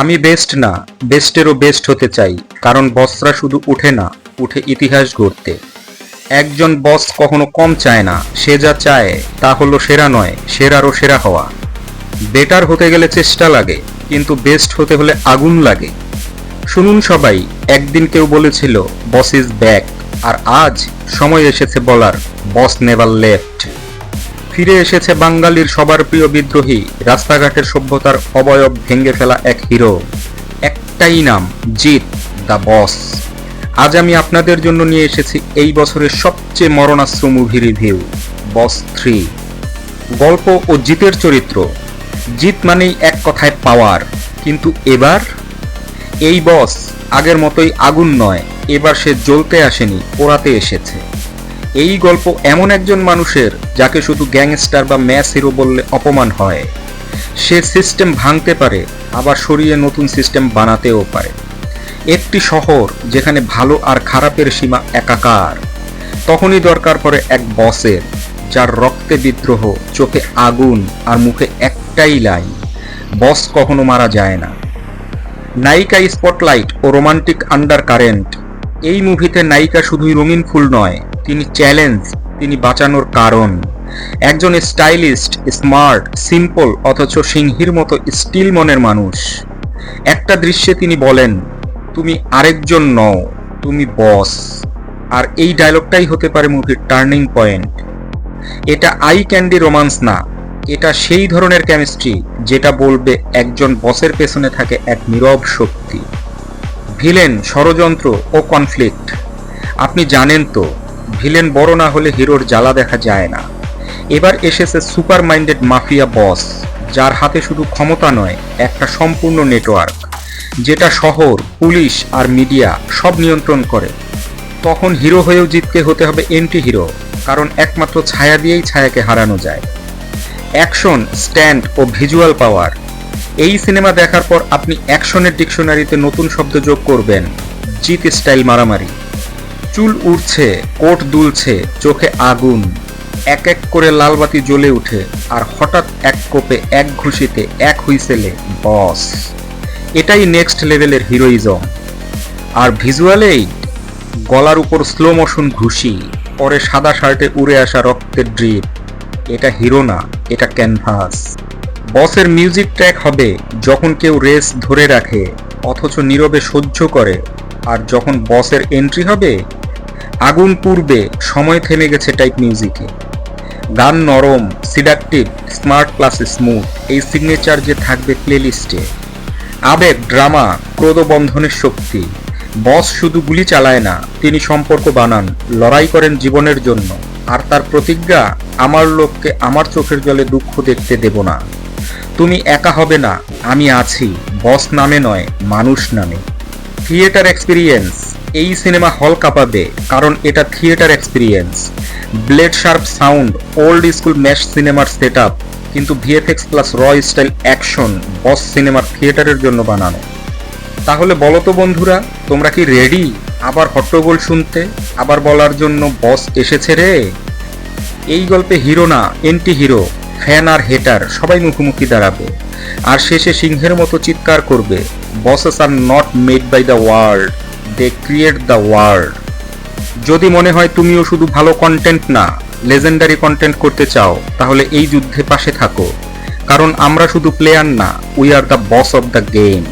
আমি বেস্ট না বেস্টেরও বেস্ট হতে চাই, কারণ বসরা শুধু উঠে না, উঠে ইতিহাস গড়তে। একজন বস কখনো কম চায় না, সে যা চায়, তা হলো সেরা নয়, সেরারও সেরা হওয়া। বেটার হতে গেলে চেষ্টা লাগে, কিন্তু বেস্ট হতে হলে আগুন লাগে। শুনুন সবাই, একদিন কেউ বলেছিল বস ইজ ব্যাক আর আজ সময় এসেছে বলার বস নেভার লেফট ফিরে এসেছে বাঙালির সবার প্রিয় বিদ্রোহী। রাস্তাঘাটের সভ্যতার অবয়ব ভেঙে ফেলা এক হিরো। একটাই নাম জিত দ্য বস। আজ আমি আপনাদের জন্য নিয়ে এসেছি এই বছরের সবচেয়ে মরণাস্ত্র মুভি রিভিউ বস থ্রি। গল্প ও জিতের চরিত্র। জিত মানেই এক কথায় পাওয়ার কিন্তু এবার? এই বস আগের মতোই আগুন নয়, এবার সে জ্বলতে আসেনি পোড়াতে এসেছে। এই গল্প এমন একজন মানুষের যাকে শুধু গ্যাংস্টার বা ম্যাস হিরো বললে অপমান হয়। সে সিস্টেম ভাঙতে পারে, আবার সরিয়ে নতুন সিস্টেম বানাতেও পারে। একটি শহর যেখানে ভালো আর খারাপের সীমা একাকার। তখনই দরকার পড়ে এক বসের, যার রক্তে বিদ্রোহ, চোখে আগুন আর মুখে একটাই লাইন, বস কখনো মারা যায় না। নায়িকা স্পটলাইট ও রোমান্টিক আন্ডার কারেন্ট। এই মুভিতে নায়িকা শুধুই রঙিন ফুল নয় তিনি চ্যালেঞ্জ তিনি বাঁচানোর কারণ। একজন স্টাইলিস্ট স্মার্ট সিম্পল অথচ সিংহীর মতো স্টিল মনের মানুষ। একটা দৃশ্যে তিনি বলেন, তুমি আরেকজন নও, তুমি বস আর এই ডায়লগটাই হতে পারে মুভির টার্নিং পয়েন্ট এটা আই ক্যান্ডি রোমান্স না, এটা সেই ধরনের কেমিস্ট্রি যেটা বলবে একজন বসের পেছনে থাকে এক নীরব শক্তি। ভিলেন ষড়যন্ত্র ও কনফ্লিক্ট আপনি জানেন তো ভিলেন বড় না হলে হিরোর জ্বালা দেখা যায় না। এবার এসেছে সুপার মাইন্ডেড মাফিয়া বস, যার হাতে শুধু ক্ষমতা নয়, একটা সম্পূর্ণ নেটওয়ার্ক, যেটা শহর, পুলিশ আর মিডিয়া সব নিয়ন্ত্রণ করে। তখন হিরো হয়েও জিততে হতে হবে এন্টি হিরো কারণ একমাত্র ছায়া দিয়েই ছায়াকে হারানো যায়। অ্যাকশন, স্ট্যান্ড ও ভিজুয়াল পাওয়ার। এই সিনেমা দেখার পর আপনি অ্যাকশনের ডিকশনারিতে নতুন শব্দ যোগ করবেন, জিত স্টাইল মারামারি। চুল উড়ছে, কোট দুলছে, চোখে আগুন। এক এক করে লালবাতি জ্বলে উঠে, আর হঠাৎ এক কোপে এক ঘুষিতে এক হুইসেলে, বস। এটাই নেক্সট লেভেলের হিরোইজম আর ভিজুয়ালেই গলার উপর স্লো মোশন ঘুষি, পরে সাদা শার্টে উড়ে আসা রক্তের ড্রিপ এটা হিরো না, এটা ক্যানভাস বসের মিউজিক ট্র্যাক হবে যখন কেউ রেস ধরে রাখে, অথচ নীরবে সহ্য করে, আর যখন বসের এন্ট্রি হবে আগুন পূর্বে সময় থেমে গেছে টাইপ মিউজিকে গান নরম সিডাকটিভ স্মার্ট প্লাস স্মুথ এই সিগনেচার যে থাকবে প্লেলিস্টে আবেগ ড্রামা ক্রোধবন্ধনের শক্তি। বস শুধু গুলি চালায় না, তিনি সম্পর্ক বানান, লড়াই করেন জীবনের জন্য। আর তার প্রতিজ্ঞা, আমার লোককে আমার চোখের জলে দুঃখ দেখতে দেব না। তুমি একা হবে না, আমি আছি বস নামে নয়, মানুষ নামে। থিয়েটার এক্সপিরিয়েন্স এই সিনেমা হল কাঁপাবে, কারণ এটা theatre experience. Blade sharp sound, old school mash সিনেমার সেট আপ কিন্তু VFX plus raw style action, boss সিনেমার থিয়েটারের জন্য বানানো। তাহলে বলো তো বন্ধুরা, তোমরা কি রেডি? আবার হট্টগোল শুনতে, আবার বলার জন্য বস এসেছে রে। এই গল্পে হিরো না, এন্টি হিরো, ফ্যান আর হেটার, সবাই মুখোমুখি দাঁড়াবে। আর শেষে সিংহের মতো চিৎকার করবে, bosses are not made by the world. They create the world যদি মনে হয় তুমিও শুধু ভালো কন্টেন্ট না লেজেন্ডারি কন্টেন্ট করতে চাও, তাহলে এই যুদ্ধে পাশে থাকো। কারণ আমরা শুধু প্লেয়ার না we are the boss of the game